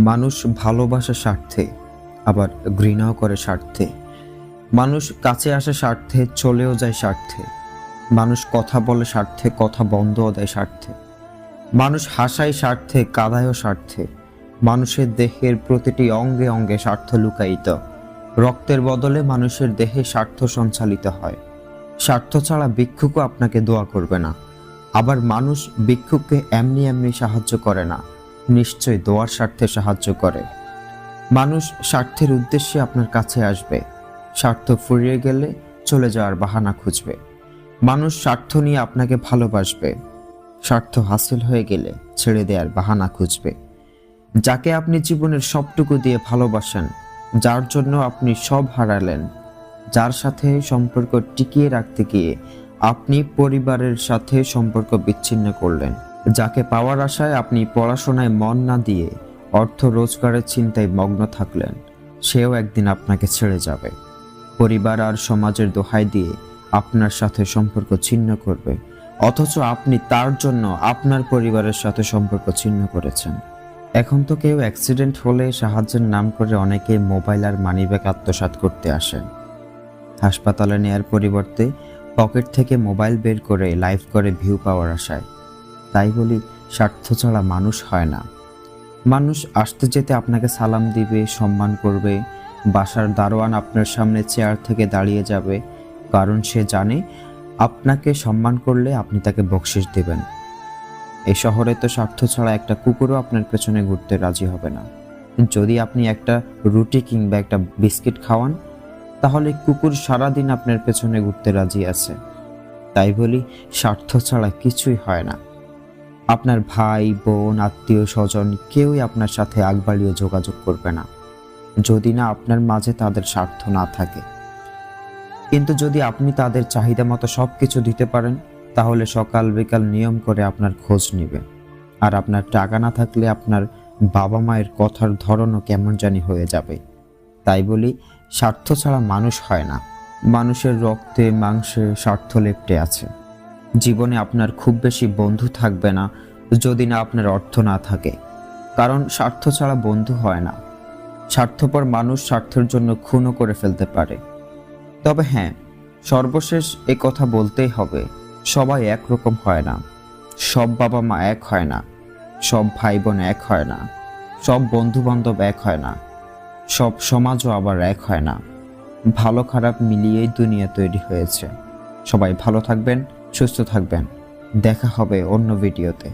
মানুষ ভালোবাসে স্বার্থে, আবার ঘৃণাও করে স্বার্থে। মানুষ কাছে আসে স্বার্থে, চলেও যায় স্বার্থে। মানুষ কথা বলে স্বার্থে, কথা বন্ধও দেয় স্বার্থে। মানুষ হাসায় স্বার্থে, কাদায়ও স্বার্থে। মানুষের দেহের প্রতিটি অঙ্গে অঙ্গে স্বার্থ লুকায়িত। রক্তের বদলে মানুষের দেহে স্বার্থ সঞ্চালিত হয়। স্বার্থ ছাড়া ভিক্ষুকও আপনাকে দোয়া করবে না। আবার মানুষ ভিক্ষুককে এমনি এমনি সাহায্য করে না। নিশ্চয় দোয়ার স্বার্থে সাহায্য করে। মানুষ স্বার্থের উদ্দেশ্যে আপনার কাছে আসবে। স্বার্থ ফুরিয়ে গেলে চলে যাওয়ার বাহানা খুঁজবে। মানুষ স্বার্থ নিয়ে আপনাকে ভালোবাসবে। স্বার্থ হাসিল হয়ে গেলে ছেড়ে দেওয়ার বাহানা খুঁজবে। যাকে আপনি জীবনের সবটুকু দিয়ে ভালোবাসেন, যার জন্য আপনি সব হারালেন, যার সাথে সম্পর্ক টিকিয়ে রাখতে গিয়ে আপনি পরিবারের সাথে সম্পর্ক বিচ্ছিন্ন করলেন। যাকে পাওয়ার আশায় আপনি পড়াশোনায় মন না দিয়ে অর্থ রোজগারের চিন্তায় মগ্ন থাকলেন, সেও একদিন আপনাকে ছেড়ে যাবে। পরিবার আর সমাজের দোহাই দিয়ে আপনার সাথে সম্পর্ক ছিন্ন করবে, অথচ আপনি তার জন্য আপনার পরিবারের সাথে সম্পর্ক ছিন্ন করেছেন। এখন তো কেউ অ্যাক্সিডেন্ট হলে সাহায্যের নাম করে অনেকে মোবাইল আর মানিব্যাগ আত্মসাৎ করতে আসেন। হাসপাতালে নেয়ার পরিবর্তে পকেট থেকে মোবাইল বের করে লাইভ করে ভিউ পাওয়ার আশায় তাই বলি, স্বার্থ ছাড়া মানুষ হয় না। মানুষ আসতে যেতে আপনাকে সালাম দিবে, সম্মান করবে, বাসার দারোয়ান আপনার সামনে চেয়ার থেকে দাঁড়িয়ে যাবে, কারণ সে জানে আপনাকে সম্মান করলে আপনি তাকে বকশিস দেবেন। এই শহরে তো স্বার্থ ছাড়া একটা কুকুরও আপনার পেছনে ঘুরতে রাজি হবে না। যদি আপনি একটা রুটি কিংবা একটা বিস্কিট খাওয়ান, তাহলে কুকুর সারাদিন আপনার পেছনে ঘুরতে রাজি আছে। তাই বলি, স্বার্থ ছাড়া কিছুই হয় না। আপনার ভাই, বোন, আত্মীয় স্বজন কেউই আপনার সাথে আগ বাড়িয়ে যোগাযোগ করবে না। যদি না আপনার মাঝে তাদের স্বার্থ না থাকে। কিন্তু যদি আপনি তাদের চাহিদা মতো সব কিছু দিতে পারেন, তাহলে সকাল বিকাল নিয়ম করে আপনার খোঁজ নেবে আর আপনার টাকা না থাকলে আপনার বাবা মায়ের কথার ধরনও কেমন জানি হয়ে যাবে। তাই বলি, স্বার্থ ছাড়া মানুষ হয় না। মানুষের রক্তে, মাংসে স্বার্থ লেপ্টে আছে। জীবনে আপনার খুব বেশি বন্ধু থাকবে না, যদি না আপনার অর্থ না থাকে। কারণ স্বার্থ ছাড়া বন্ধু হয় না। স্বার্থপর মানুষ স্বার্থের জন্য খুনও করে ফেলতে পারে। তবে হ্যাঁ সর্বশেষ এ কথা বলতেই হবে, সবাই একরকম হয় না। সব বাবা মা এক হয় না। সব ভাই বোন এক হয় না। সব বন্ধু বান্ধব এক হয় না। সব সমাজও আবার এক হয় না। ভালো খারাপ মিলিয়েই দুনিয়া তৈরি হয়েছে। সবাই ভালো থাকবেন। সুস্থ থাকবেন। দেখা হবে অন্য ভিডিওতে।